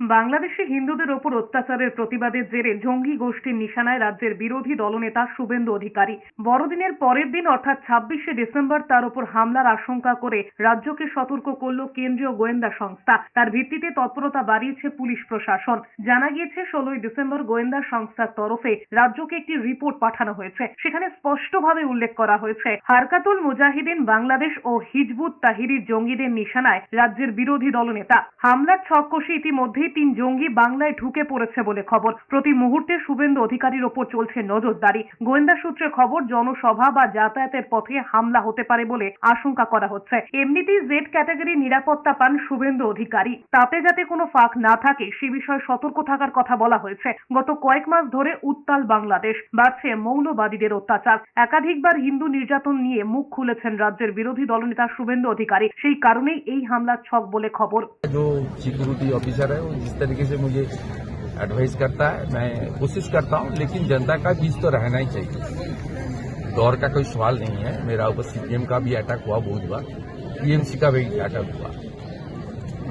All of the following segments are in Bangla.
বাংলাদেশে হিন্দুদের ওপর অত্যাচারের প্রতিবাদের জেরে জঙ্গি গোষ্ঠীর নিশানায় রাজ্যের বিরোধী দলনেতা শুভেন্দু অধিকারী। বড়দিনের পরের দিন, অর্থাৎ ছাব্বিশে ডিসেম্বর, তার উপর হামলার আশঙ্কা করে রাজ্যকে সতর্ক করল কেন্দ্রীয় গোয়েন্দা সংস্থা। তার ভিত্তিতে তৎপরতা বাড়িয়েছে পুলিশ প্রশাসন। জানা গিয়েছে, ষোলোই ডিসেম্বর গোয়েন্দা সংস্থার তরফে রাজ্যকে একটি রিপোর্ট পাঠানো হয়েছে। সেখানে স্পষ্টভাবে উল্লেখ করা হয়েছে, হারকাতুল মুজাহিদিন বাংলাদেশ ও হিজবুত তাহিরির জঙ্গিদের নিশানায় রাজ্যের বিরোধী দলনেতা। হামলার ছক কষে ইতিমধ্যেই তিন জঙ্গি বাংলায় ঢুকে পড়েছে বলে খবর প্রতি মুহূর্তে শুভেন্দু অধিকারীর ওপর চলছে নজরদারি গোয়েন্দা সূত্রে খবর জনসভা বা যাতায়াতের পথে হামলা হতে পারে বলে আশঙ্কা করা হচ্ছে এমনিতেই জেড ক্যাটাগরি নিরাপত্তা পান শুভেন্দু অধিকারী তাতে যাতে কোনো ফাঁক না থাকে সে বিষয়ে সতর্ক থাকার কথা বলা হয়েছে গত কয়েক মাস ধরে উত্তাল বাংলাদেশ বাড়ছে মৌলবাদীদের অত্যাচার একাধিকবার হিন্দু নির্যাতন নিয়ে মুখ খুলেছেন রাজ্যের বিরোধী দলনেতা শুভেন্দু অধিকারী সেই কারণেই এই হামলার ছক বলে খবর जो सिक्योरिटी ऑफिसर है जिस तरीके से मुझे एडवाइस करता है, मैं कोशिश करता हूँ, लेकिन जनता का बीच तो रहना ही चाहिए। दौर का कोई सवाल नहीं है। मेरा ऊपर सीपीएम का भी अटैक हुआ बहुत बार। टीएमसी का भी अटैक हुआ।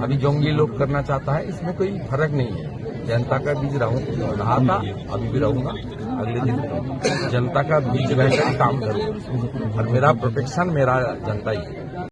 अभी जोंगी लोग करना चाहता है, इसमें कोई फ़र्क नहीं है। जनता का बीच रहूँ था, अभी भी रहूँगा, अगले दिन जनता का बीच रहकर काम करूँगा और मेरा प्रोटेक्शन मेरा जनता है।